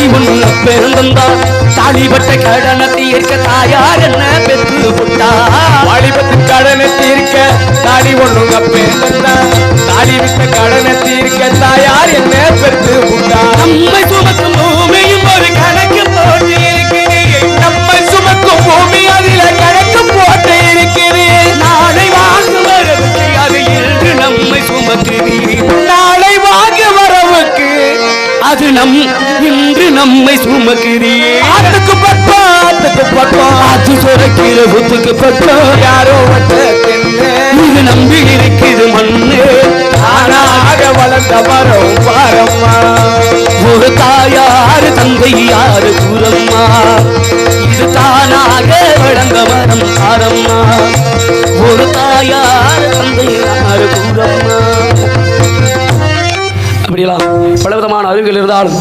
தாய் ஒன்று பிறந்தார் தாலிபட்ட கடனை தீர்க்க தாயார் என்ன பெற்று விட்டார் வாலிபத்தின் கடனை தீர்க்க தாலி ஒண்ணுங்க பிறந்தா தாலி விட்ட கடனை தீர்க்க தாயார் என்ன பெற்று உண்டா அது நம் இன்று நம்மை சுமக்கிறேன் ஆத்துக்கு பட்டா ஆத்துக்கு பட்டா. அது சுரக்கிற புத்துக்கு பட்டோம் யாரோ இது நம்பி இருக்குது மண்ணு. ஆனாக வளர்ந்த மரம் பாரம்மா. ஒரு தாயார் தந்தை யாரு கூறம்மா? இப்படியெல்லாம் பலவிதமான அறிவுகள் இருந்தாலும்